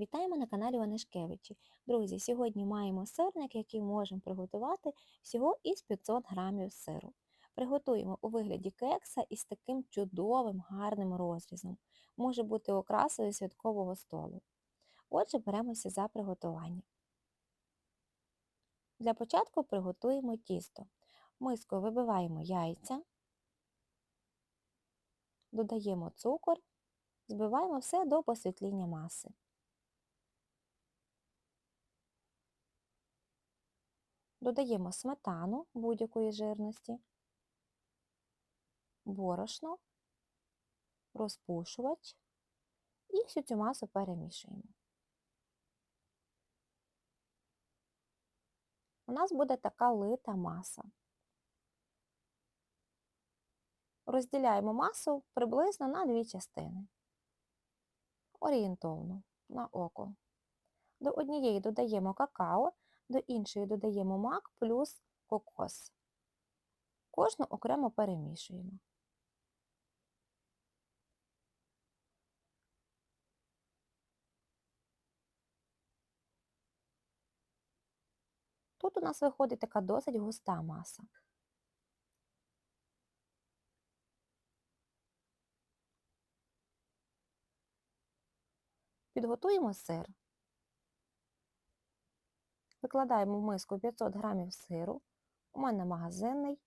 Вітаємо на каналі Онишкевичі. Друзі, сьогодні маємо сирник, який можемо приготувати всього із 500 грамів сиру. Приготуємо у вигляді кекса із таким чудовим гарним розрізом. Може бути окрасою святкового столу. Отже, беремося за приготування. Для початку приготуємо тісто. Мискою вибиваємо яйця, додаємо цукор, збиваємо все до посвітління маси. Додаємо сметану будь-якої жирності, борошно, розпушувач і всю цю масу перемішуємо. У нас буде така лита маса. Розділяємо масу приблизно на дві частини. Орієнтовно на око. До однієї додаємо какао, до іншої додаємо мак плюс кокос. Кожну окремо перемішуємо. Тут у нас виходить така досить густа маса. Підготуємо сир. Викладаємо в миску 500 г сиру, у мене магазинний,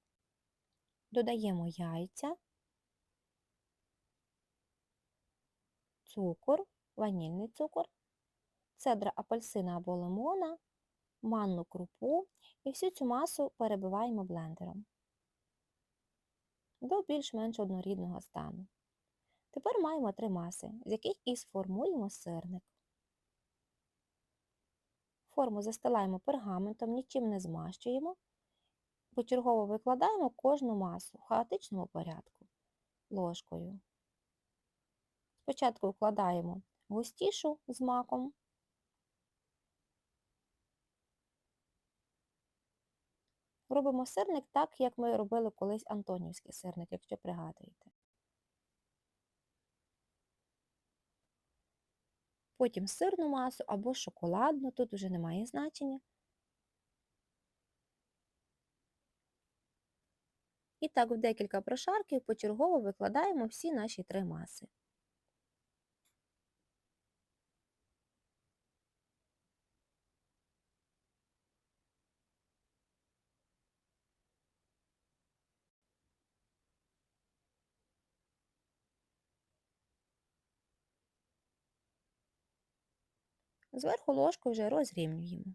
додаємо яйця, цукор, ванільний цукор, цедра апельсина або лимона, манну крупу. І всю цю масу перебиваємо блендером. До більш-менш однорідного стану. Тепер маємо три маси, з яких і сформуємо сирник. Форму застилаємо пергаментом, нічим не змащуємо. Почергово викладаємо кожну масу в хаотичному порядку ложкою. Спочатку вкладаємо густішу з маком, робимо сирник так, як ми робили колись антонівський сирник, якщо пригадуєте. Потім сирну масу або шоколадну, тут вже немає значення. І так в декілька прошарків почергово викладаємо всі наші три маси. Зверху ложку вже розрівнюємо.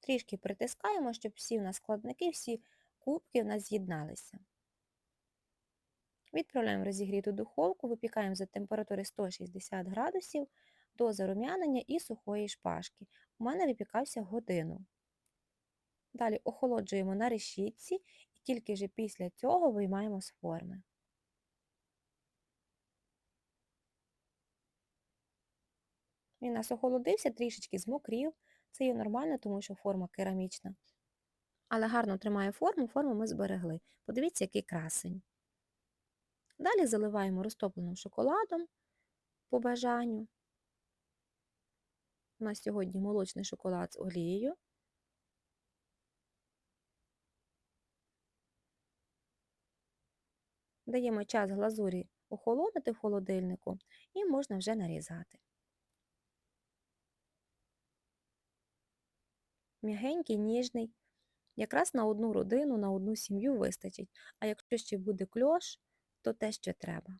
Трішки притискаємо, щоб всі в нас складники, всі кубки в нас з'єдналися. Відправляємо розігріту духовку, випікаємо за температури 160 градусів до зарум'янення і сухої шпажки. У мене випікався годину. Далі охолоджуємо на решітці і тільки вже після цього виймаємо з форми. Він нас охолодився, трішечки змокрів. Це є нормально, тому що форма керамічна. Але гарно тримає форму, форму ми зберегли. Подивіться, який красень. Далі заливаємо розтопленим шоколадом по бажанню. У нас сьогодні молочний шоколад з олією. Даємо час глазурі охолонути в холодильнику і можна вже нарізати. М'ягенький, ніжний. Якраз на одну родину, на одну сім'ю вистачить. А якщо ще буде кльош, то те, що треба.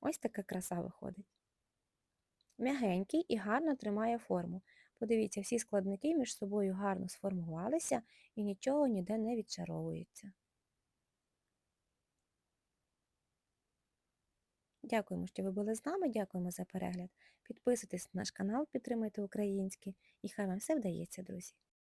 Ось така краса виходить. М'ягенький і гарно тримає форму. Подивіться, всі складники між собою гарно сформувалися і нічого ніде не відчаровується. Дякуємо, що ви були з нами, дякуємо за перегляд. Підписуйтесь на наш канал, підтримуйте українське і хай вам все вдається, друзі!